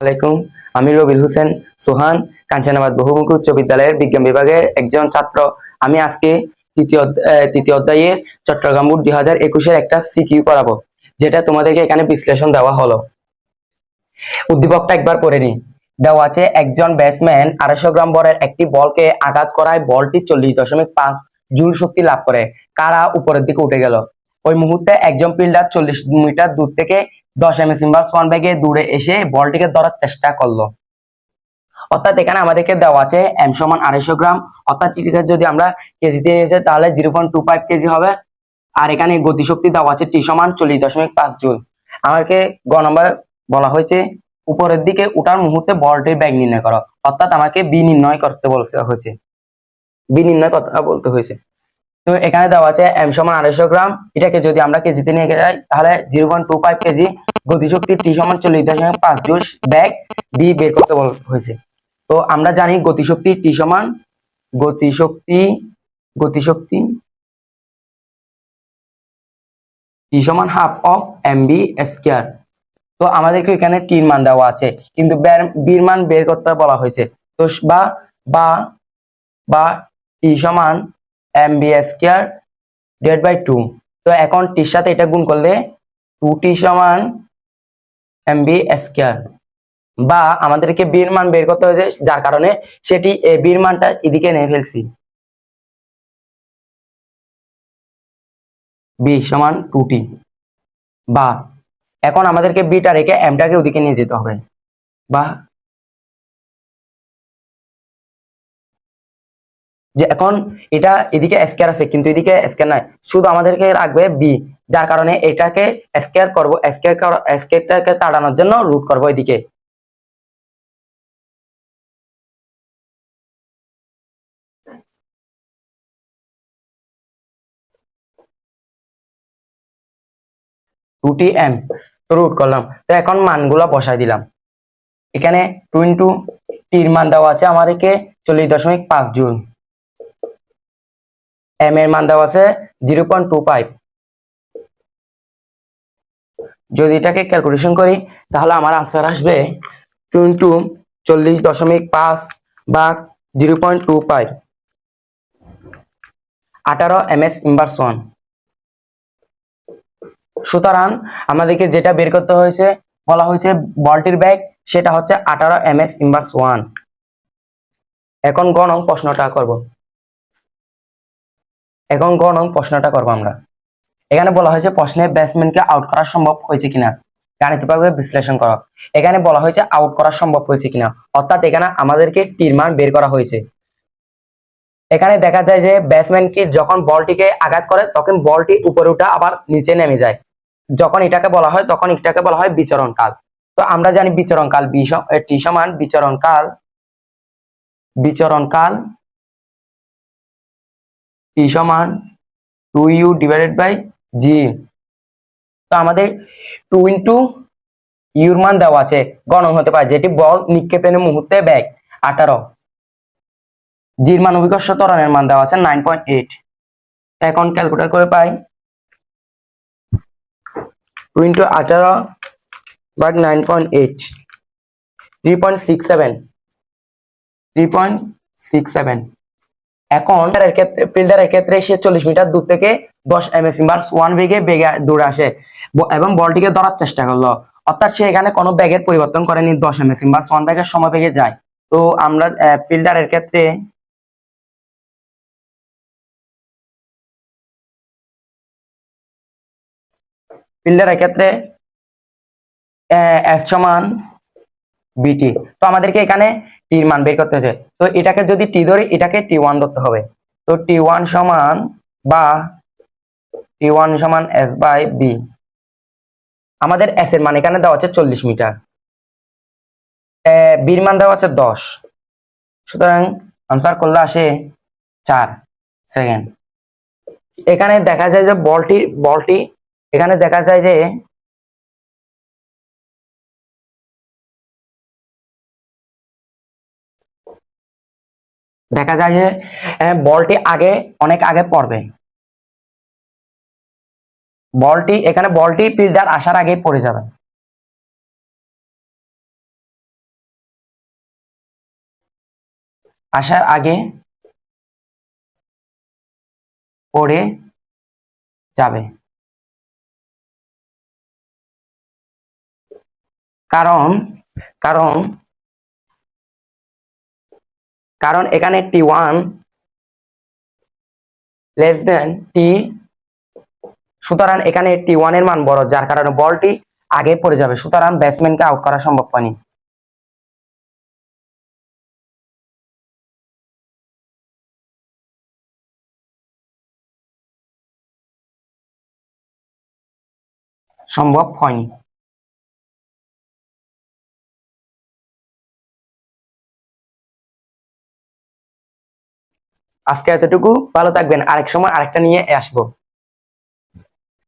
আলাইকুম, আমি রবির হোসেন সোহান, কাঞ্চনাবাদ বহুমুখী উচ্চ বিদ্যালয়ের বিজ্ঞান বিভাগের একজন ছাত্র। আমি আজকে তৃতীয় তৃতীয় অধ্যায়ের চট্টগ্রাম বোর্ড দুই হাজার একুশের একটা সিকিউ করাবো, যেটা তোমাদেরকে এখানে বিশ্লেষণ দেওয়া হলো। উদ্দীপকটা একবার পড়ে নি দেওয়া আছে, একজন ব্যাটসম্যান আড়াইশো গ্রাম বরের একটি বলকে আঘাত করায় বলটি চল্লিশ দশমিক পাঁচ জুল শক্তি লাভ করে। কারা উপরের দিকে উঠে গেল? ওই মুহূর্তে একজন ফিল্ডার চল্লিশ মিটার দূর থেকে দশ এম এস ইনভার্স ওয়ান ব্যাগে দূরে এসে বলটিকে ধরার চেষ্টা করল। অর্থাৎ এখানে আমাদেরকে দেওয়া আছে এম সমান আড়াইশো গ্রাম। অর্থাৎ এটাকে যদি আমরা কেজিতে নিয়েছে তাহলে zero point two five kg হবে। আর এখানে গতিশক্তি দেওয়া আছে টি সমান চল্লিশ দশমিক পাঁচ জুল। আমাকে গ নম্বর বলা হয়েছে, উপরের দিকে উঠার মুহূর্তে বলটির ব্যাগ নির্ণয় করো। অর্থাৎ আমাকে বি নির্ণয় করতে বলছে, হয়েছে। বি নির্ণয় কথা বলতে হয়েছে। তো এখানে দেওয়া আছে এম সমান আড়াইশো গ্রাম। এটাকে যদি আমরা কেজিতে নিয়ে যাই, তাহলে zero point two five kg গতিশক্তি টি সমান চল্লিশ পাঁচ জুল ব্যাগ বি বের করতে হয়েছে। তো আমরা জানি গতিশক্তি টি সমান গতিশক্তি গতিশক্তি টি সমান half of M V square. তো আমাদেরকে এখানে টির মান দেওয়া আছে, কিন্তু বির মান বের করতে বলা হয়েছে। তো বা বা বা টি সমান M V square divide by two তো এখন টির সাথে এটা গুণ করলে টু টি সমান বি স্কোয়ার বা আমাদেরকে বীর মান বের করতে হয়েছে, যার কারণে সেটি এ বীর মানটা এদিকে নিয়ে ফেলছি। বি সমান টুটি বা এখন আমাদেরকে বিটা রেখে এমটাকে ওদিকে নিয়ে যেতে হবে। বা যে এখন এটা এদিকে স্কয়ার আছে, কিন্তু এদিকে স্কয়ার নাই। শুধু আমাদেরকে রাখবে বি যার কারণে এটাকে স্কয়ার করব স্কয়ার স্কয়ারটাকে তাড়ানোর জন্য রুট করব এদিকে। টু টি এম রুট করলাম। তো এখন মানগুলো বসাই দিলাম। এখানে টু ইন্টু টির মান দেওয়া আছে আমাদেরকে চল্লিশ দশমিক পাঁচ জুল এম এর মান দেওয়া আছে জিরো পয়েন্ট টু ফাইভ যদি এটাকে ক্যালকুলেশন করি, তাহলে আমার আনসার আসবে টু চল্লিশ দশমিক পাঁচ বা জিরো পয়েন্ট টু ফাইভ আঠারো এম এস ওয়ান সুতরাং আমাদেরকে যেটা বের করতে হয়েছে, বলা হয়েছে বলটির ব্যাগ, সেটা হচ্ছে আঠারো এম এস ওয়ান এখন গ প্রশ্নটা করব। এখন গ নং প্রশ্নটা করব আমরা। এখানে বলা হয়েছে প্রশ্নে ব্যাটসম্যানকে আউট করা সম্ভব হয়েছে কিনা। গাণিতিকভাবে বিশ্লেষণ করো। এখানে বলা হয়েছে আউট করা সম্ভব হয়েছে কিনা। অর্থাৎ এখানে আমাদেরকে টির মান বের করা হয়েছে। এখানে দেখা যায় যে ব্যাটসম্যানটি যখন বলটিকে আঘাত করে, তখন বলটি উপরে উঠা আবার নিচে নেমে যায়। যখন এটাকে বলা হয়, তখন এটাকে বলা হয় বিচরণ কাল তো আমরা জানি বিচরণ কাল বি টি সমান বিচরণ কাল বিচরণ কাল টি সমান two U divided by G তো আমাদের টু ইন্টু ইউর মান দেওয়া আছে, গণন হতে পারে, যেটি বল নিক্ষেপের মুহূর্তে ব্যাগ আঠারো। জির মান অভিকর্ষ ত্বরণের মান দেওয়া আছে নাইন পয়েন্ট এইট এখন ক্যালকুলেট করে পাই টু ইন্টু আঠারো but nine point eight three point six seven three point six seven এখন ফিল্ডারের ক্ষেত্রে সে চল্লিশ মিটার দূর থেকে দশ এম এস ইনভার্স ওয়ান বেগে বেগে দৌড়ে আসে এবং বলটিকে ধরার চেষ্টা করল। অর্থাৎ সে এখানে কোনো ব্যাগের পরিবর্তন করেনি, দশ এম এস ইনভার্স ওয়ান ব্যাগের সময় বেগে যায়। তো আমরা ফিল্ডারের ক্ষেত্রে ফিল্ডারের ক্ষেত্রে এস সমান বিটি তো আমাদেরকে এখানে টির মান বের করতে হচ্ছে তো এটাকে যদি টি ধরি, এটাকে টি ওয়ান ধরতে হবে। তো টি ওয়ান সমান বা টি ওয়ান সমান এস বাই বি আমাদের এস এর মান এখানে দেওয়া আছে চল্লিশ মিটার। বির মান দেওয়া আছে দশ। সুতরাং আনসার করলে আসে চার। সেকেন্ড এখানে দেখা যায় যে বলটি বলটি, এখানে দেখা যায় যে দেখা যায় যে বলটি আগে, অনেক আগে পড়বে। বলটি, এখানে বলটি ফিল্ডার আসার আগে পড়ে যাবে। আসার আগে পড়ে যাবে। কারণ কারণ কারণ এখানে টি ওয়ান লেস দেন টি সুতরাং এখানে টি ওয়ানের মান বড়, যার কারণে বলটি আগে পড়ে যাবে। সুতরাং ব্যাটসম্যানকে আউট করা সম্ভব হয়নি। সম্ভব হয়নি। আজকে এতটুকু। ভালো থাকবেন। আরেক সময় আরেকটা নিয়ে আসব।